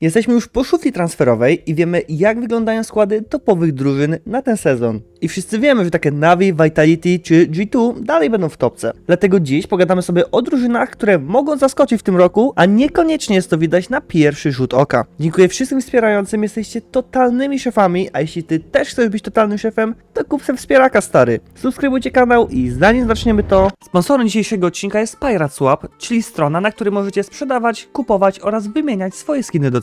Jesteśmy już po szufli transferowej i wiemy, jak wyglądają składy topowych drużyn na ten sezon. I wszyscy wiemy, że takie Navi, Vitality czy G2 dalej będą w topce. Dlatego dziś pogadamy sobie o drużynach, które mogą zaskoczyć w tym roku, a niekoniecznie jest to widać na pierwszy rzut oka. Dziękuję wszystkim wspierającym, jesteście totalnymi szefami, a jeśli ty też chcesz być totalnym szefem, to kup sobie wspieraka stary. Subskrybujcie kanał i zanim zaczniemy to... Sponsorem dzisiejszego odcinka jest Pirate Swap, czyli strona, na której możecie sprzedawać, kupować oraz wymieniać swoje skiny do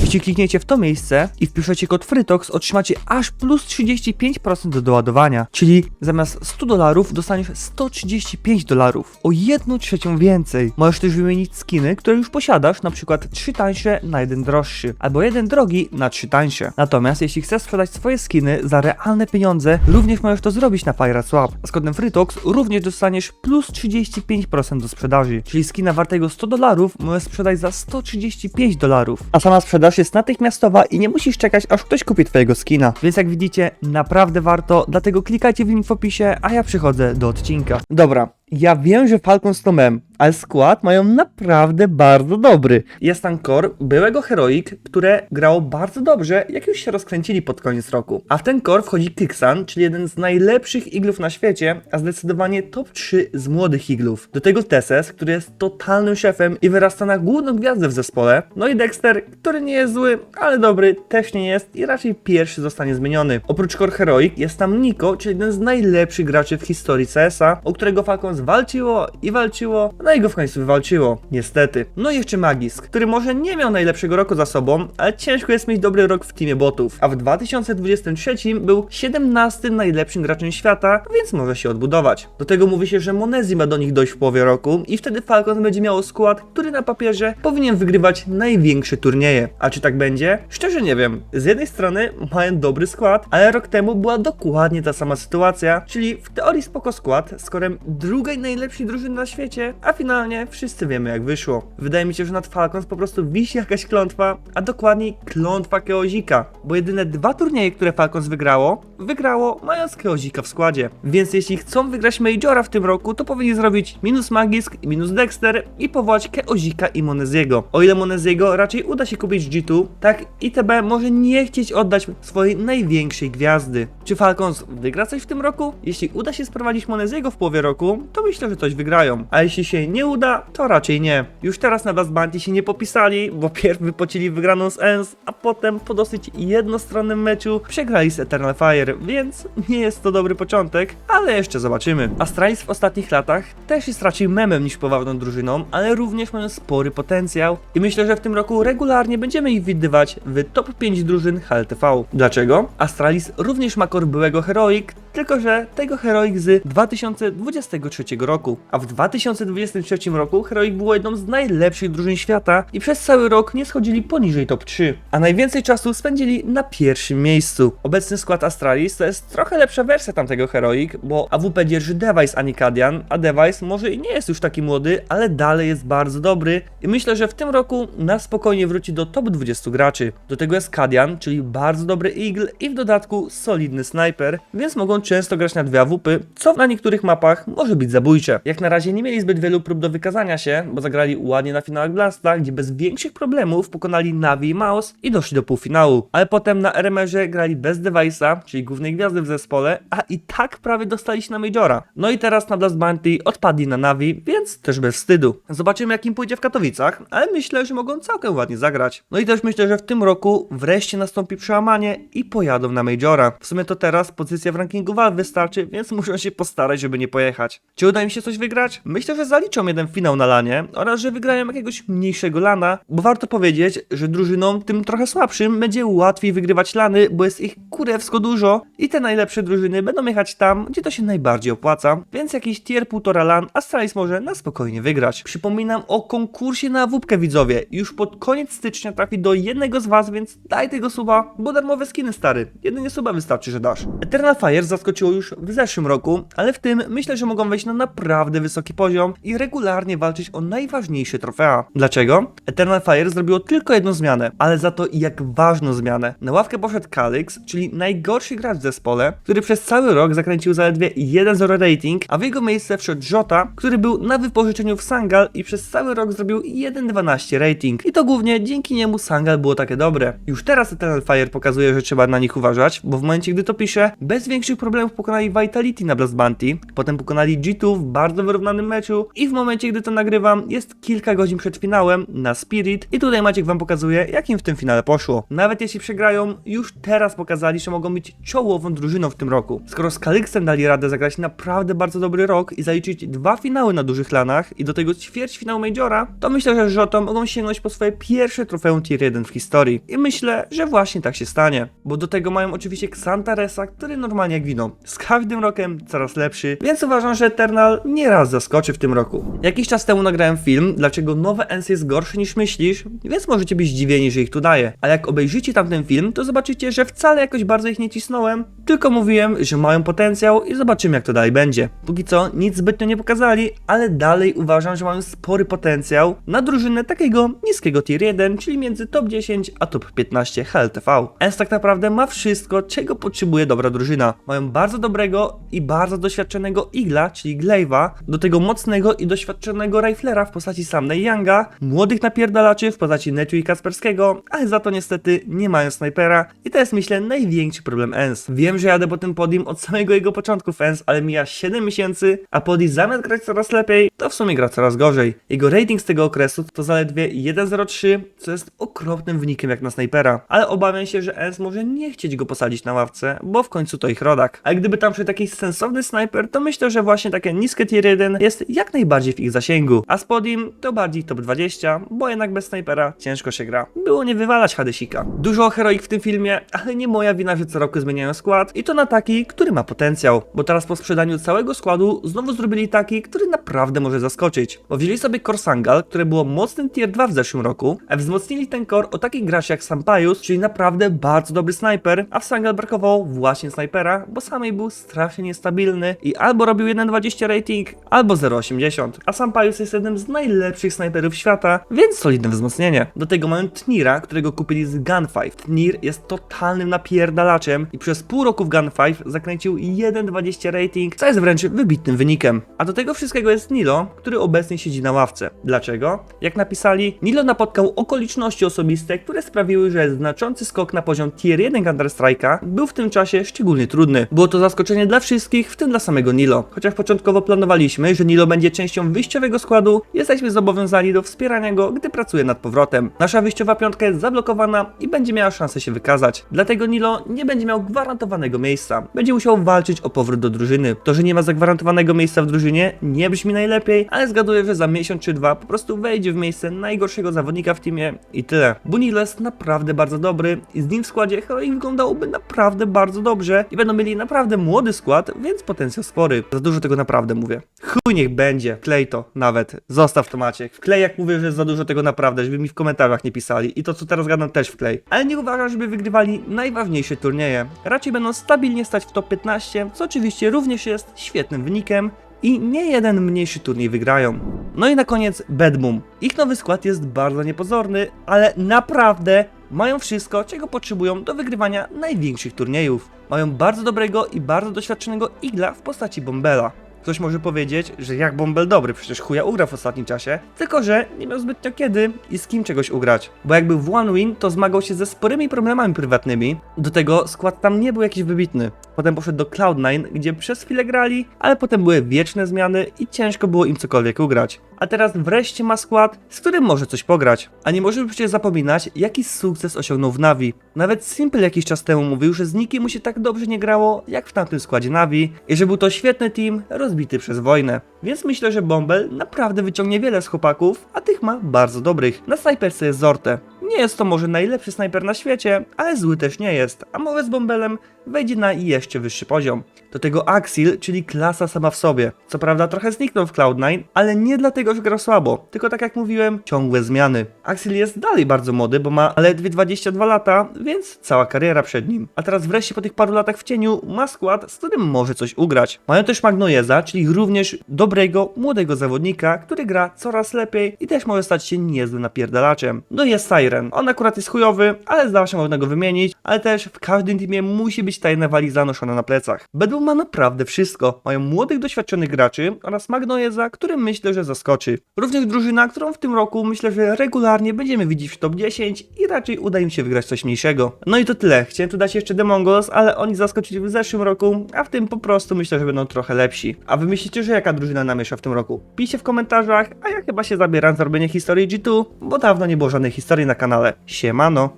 Jeśli klikniecie w to miejsce i wpiszecie kod FRYTOX, otrzymacie aż plus 35% do doładowania, czyli zamiast 100 dolarów dostaniesz 135 dolarów, o 1 trzecią więcej. Możesz też wymienić skiny, które już posiadasz, na przykład 3 tańsze na jeden droższy, albo jeden drogi na 3 tańsze. Natomiast jeśli chcesz sprzedać swoje skiny za realne pieniądze, również możesz to zrobić na Pirate Swap. Z kodem FRYTOX również dostaniesz plus 35% do sprzedaży, czyli skina wartego 100 dolarów możesz sprzedać za 135 dolarów. A sama sprzedaż jest natychmiastowa i nie musisz czekać, aż ktoś kupi twojego skina. Więc jak widzicie, naprawdę warto, dlatego klikajcie w link w opisie, a ja przychodzę do odcinka. Dobra, ja wiem, że Falcons to mem, ale skład mają naprawdę bardzo dobry. Jest tam core byłego Heroic, które grało bardzo dobrze, jak już się rozkręcili pod koniec roku. A w ten core wchodzi Kixan, czyli jeden z najlepszych iglów na świecie, a zdecydowanie top 3 z młodych iglów. Do tego Tesses, który jest totalnym szefem i wyrasta na główną gwiazdę w zespole. No i Dexter, który nie jest zły, ale dobry też nie jest i raczej pierwszy zostanie zmieniony. Oprócz core Heroic jest tam Nico, czyli jeden z najlepszych graczy w historii CS-a, o którego Falcons walczyło i walczyło, no i go w końcu wywalczyło, niestety. No i jeszcze Magisk, który może nie miał najlepszego roku za sobą, ale ciężko jest mieć dobry rok w teamie botów, a w 2023 był 17 najlepszym graczem świata, więc może się odbudować. Do tego mówi się, że Monezi ma do nich dojść w połowie roku i wtedy Falcons będzie miało skład, który na papierze powinien wygrywać największe turnieje. A czy tak będzie? Szczerze nie wiem. Z jednej strony mają dobry skład, ale rok temu była dokładnie ta sama sytuacja, czyli w teorii spoko skład, z korem drugiej najlepszej drużyny na świecie, a finalnie wszyscy wiemy jak wyszło. Wydaje mi się, że nad Falcons po prostu wisi jakaś klątwa, a dokładniej klątwa Keozika, bo jedyne dwa turnieje, które Falcons wygrało, wygrało mając Keozika w składzie. Więc jeśli chcą wygrać Majora w tym roku, to powinni zrobić minus Magisk i minus Dexter i powołać Keozika i Moneziego. O ile Moneziego raczej uda się kupić G2, tak ITB może nie chcieć oddać swojej największej gwiazdy. Czy Falcons wygra coś w tym roku? Jeśli uda się sprowadzić Moneziego w połowie roku, to myślę, że coś wygrają. A jeśli się nie uda, to raczej nie. Już teraz na Blast Bounty się nie popisali, bo pierw wypocili wygraną z ENS, a potem po dosyć jednostronnym meczu przegrali z Eternal Fire, więc nie jest to dobry początek, ale jeszcze zobaczymy. Astralis w ostatnich latach też jest raczej memem niż poważną drużyną, ale również mają spory potencjał i myślę, że w tym roku regularnie będziemy ich widywać w top 5 drużyn HLTV. Dlaczego? Astralis również ma kor byłego Heroic, tylko że tego Heroic z 2023 roku, a w 2023 roku Heroic było jedną z najlepszych drużyn świata i przez cały rok nie schodzili poniżej top 3, a najwięcej czasu spędzili na pierwszym miejscu. Obecny skład Astralis to jest trochę lepsza wersja tamtego Heroic, bo AWP dzierży Device, a nie Kadian, a Device może i nie jest już taki młody, ale dalej jest bardzo dobry i myślę, że w tym roku na spokojnie wróci do top 20 graczy. Do tego jest Kadian, czyli bardzo dobry Eagle i w dodatku solidny sniper, więc mogą często grać na dwie AWP, co na niektórych mapach może być zabójcze. Jak na razie nie mieli zbyt wielu prób do wykazania się, bo zagrali ładnie na finałach Blasta, gdzie bez większych problemów pokonali Navi i Maus i doszli do półfinału. Ale potem na RMR-ze grali bez Device'a, czyli głównej gwiazdy w zespole, a i tak prawie dostali się na Majora. No i teraz na Blast Bounty odpadli na Navi, więc też bez wstydu. Zobaczymy jak im pójdzie w Katowicach, ale myślę, że mogą całkiem ładnie zagrać. No i też myślę, że w tym roku wreszcie nastąpi przełamanie i pojadą na Majora. W sumie to teraz pozycja w rankingu Valve wystarczy, więc muszą się postarać, żeby nie pojechać. Czy uda im się coś wygrać? Myślę, że zaliczą jeden finał na lanie oraz, że wygrają jakiegoś mniejszego lana, bo warto powiedzieć, że drużynom tym trochę słabszym będzie łatwiej wygrywać lany, bo jest ich kurewsko dużo i te najlepsze drużyny będą jechać tam, gdzie to się najbardziej opłaca, więc jakiś tier półtora lan Astralis może na spokojnie wygrać. Przypominam o konkursie na wódkę widzowie. Już pod koniec stycznia trafi do jednego z was, więc daj tego suba, bo darmowe skiny stary. Jedynie suba wystarczy, że dasz. Eternal Fire zaskoczyło już w zeszłym roku, ale w tym myślę, że mogą wejść na naprawdę wysoki poziom i regularnie walczyć o najważniejsze trofea. Dlaczego? Eternal Fire zrobiło tylko jedną zmianę, ale za to jak ważną zmianę. Na ławkę poszedł Kalix, czyli najgorszy gracz w zespole, który przez cały rok zakręcił zaledwie 1-0 rating, a w jego miejsce wszedł Jota, który był na wypożyczeniu w Sangal i przez cały rok zrobił 1-12 rating. I to głównie dzięki niemu Sangal było takie dobre. Już teraz Eternal Fire pokazuje, że trzeba na nich uważać, bo w momencie, gdy to piszę, bez większych problemów pokonali Vitality na Blast Bounty, potem pokonali G2 w bardzo wyrównanym meczu i w momencie, gdy to nagrywam, jest kilka godzin przed finałem na Spirit i tutaj Maciek wam pokazuje, jak im w tym finale poszło. Nawet jeśli przegrają, już teraz pokazali, że mogą być czołową drużyną w tym roku. Skoro z Kalixem dali radę zagrać naprawdę bardzo dobry rok i zaliczyć dwa finały na dużych lanach i do tego ćwierć finał Majora, to myślę, że Żoto mogą sięgnąć po swoje pierwsze trofeum Tier 1 w historii. I myślę, że właśnie tak się stanie. Bo do tego mają oczywiście Xantaresa, który normalnie jak wino. Z każdym rokiem coraz lepszy, więc uważam, że Eternal nieraz zaskoczy w tym roku. Jakiś czas temu nagrałem film, dlaczego nowe ENS jest gorsze niż myślisz, więc możecie być zdziwieni, że ich tu daję. A jak obejrzycie tamten film, to zobaczycie, że wcale jakoś bardzo ich nie cisnąłem, tylko mówiłem, że mają potencjał i zobaczymy jak to dalej będzie. Póki co nic zbytnio nie pokazali, ale dalej uważam, że mają spory potencjał na drużynę takiego niskiego tier 1, czyli między top 10 a top 15 HLTV. ENS tak naprawdę ma wszystko, czego potrzebuje dobra drużyna. Mają bardzo dobrego i bardzo doświadczonego Igla, czyli Glaive'a, do tego mocnego i doświadczonego Riflera w postaci Samnej Younga, młodych napierdalaczy w postaci Netu i Kasperskiego, ale za to niestety nie mają snajpera i to jest myślę największy problem ENS. Wiem, że jadę po tym podium od samego jego początku w ENS, ale mija 7 miesięcy, a podi zamiast grać coraz lepiej, to w sumie gra coraz gorzej. Jego rating z tego okresu to zaledwie 1.03, co jest okropnym wynikiem jak na snajpera, ale obawiam się, że ENS może nie chcieć go posadzić na ławce, bo w końcu to ich rodak. A gdyby tam przyszedł jakiś sensowny snajper, to myślę, że właśnie takie niskie tier 1 jest jak najbardziej w ich zasięgu. A z podim to bardziej top 20, bo jednak bez snajpera ciężko się gra. Było nie wywalać Hadesika. Dużo heroik w tym filmie, ale nie moja wina, że co roku zmieniają skład i to na taki, który ma potencjał. Bo teraz po sprzedaniu całego składu znowu zrobili taki, który naprawdę może zaskoczyć. Bo wzięli sobie Korsangal, które było mocnym tier 2 w zeszłym roku, a wzmocnili ten core o takich graczy jak Sampaius, czyli naprawdę bardzo dobry snajper, a w Sangal brakowało właśnie snajpera, bo samej był strasznie niestabilny i albo robił 1.20 rating, albo 0.80. A Sampaius jest jednym z najlepszych snajperów świata, więc solidne wzmocnienie. Do tego mają Tnira, którego kupili z Gun5. Tnir jest totalnym napierdalaczem i przez pół roku w Gun5 zakręcił 1.20 rating, co jest wręcz wybitnym wynikiem. A do tego wszystkiego jest Nilo, który obecnie siedzi na ławce. Dlaczego? Jak napisali, Nilo napotkał okoliczności osobiste, które sprawiły, że znaczący skok na poziom tier 1 Counter-Strike'a był w tym czasie szczególnie trudny. Było to zaskoczenie dla wszystkich, w tym dla samego Nilo. Chociaż początkowo planowaliśmy, że Nilo będzie częścią wyjściowego składu, jesteśmy zobowiązani do wspierania go, gdy pracuje nad powrotem. Nasza wyjściowa piątka jest zablokowana i będzie miała szansę się wykazać. Dlatego Nilo nie będzie miał gwarantowanego miejsca. Będzie musiał walczyć o powrót do drużyny. To, że nie ma zagwarantowanego miejsca w drużynie, nie brzmi najlepiej, ale zgaduję, że za miesiąc czy dwa po prostu wejdzie w miejsce najgorszego zawodnika w teamie i tyle. Bo Nilo jest naprawdę bardzo dobry i z nim w składzie heroik wyglądałoby naprawdę bardzo dobrze i będą mieli naprawdę młody skład, więc potencjał spory. Za dużo tego naprawdę mówię. Chuj niech będzie, klej to nawet. Zostaw to Maciek. Wklej jak mówię, że za dużo tego naprawdę, żeby mi w komentarzach nie pisali. I to co teraz gadam też wklej. Ale nie uważam, żeby wygrywali najważniejsze turnieje. Raczej będą stabilnie stać w top 15, co oczywiście również jest świetnym wynikiem, i nie jeden mniejszy turniej wygrają. No i na koniec Bad Boom. Ich nowy skład jest bardzo niepozorny, ale naprawdę mają wszystko, czego potrzebują do wygrywania największych turniejów. Mają bardzo dobrego i bardzo doświadczonego igla w postaci Bombela. Ktoś może powiedzieć, że jak Bombel dobry, przecież chuja ugra w ostatnim czasie, tylko że nie miał zbytnio kiedy i z kim czegoś ugrać. Bo jak był w One Win, to zmagał się ze sporymi problemami prywatnymi, do tego skład tam nie był jakiś wybitny. Potem poszedł do Cloud9, gdzie przez chwilę grali, ale potem były wieczne zmiany i ciężko było im cokolwiek ugrać. A teraz wreszcie ma skład, z którym może coś pograć. A nie możemy przecież zapominać, jaki sukces osiągnął w Navi. Nawet Simple jakiś czas temu mówił, że z nikim mu się tak dobrze nie grało, jak w tamtym składzie Navi i że był to świetny team, rozbity przez wojnę. Więc myślę, że Bombel naprawdę wyciągnie wiele z chłopaków, a tych ma bardzo dobrych. Na snajperce jest Zorte. Nie jest to może najlepszy snajper na świecie, ale zły też nie jest, a mowę z Bombelem wejdzie na jeszcze wyższy poziom. Do tego Axil, czyli klasa sama w sobie. Co prawda trochę zniknął w Cloud9, ale nie dlatego, że gra słabo, tylko tak jak mówiłem, ciągłe zmiany. Axil jest dalej bardzo młody, bo ma ledwie 22 lata, więc cała kariera przed nim. A teraz wreszcie po tych paru latach w cieniu ma skład, z którym może coś ugrać. Mają też Magnojeza, czyli również dobrego, młodego zawodnika, który gra coraz lepiej i też może stać się niezłym napierdalaczem. No i jest Siren. On akurat jest chujowy, ale zdawa się można go wymienić, ale też w każdym teamie musi być tajna waliza noszona na plecach. Bedwin ma naprawdę wszystko. Mają młodych, doświadczonych graczy oraz Magnojeza, który myślę, że zaskoczy. Również drużyna, którą w tym roku myślę, że regularnie będziemy widzieć w top 10 i raczej uda im się wygrać coś mniejszego. No i to tyle. Chciałem tu dać jeszcze The Mongols, ale oni zaskoczyli w zeszłym roku, a w tym po prostu myślę, że będą trochę lepsi. A wy myślicie, że jaka drużyna namiesza w tym roku? Piszcie w komentarzach, a ja chyba się zabieram za robienie historii G2, bo dawno nie było żadnej historii na kanale. Siemano!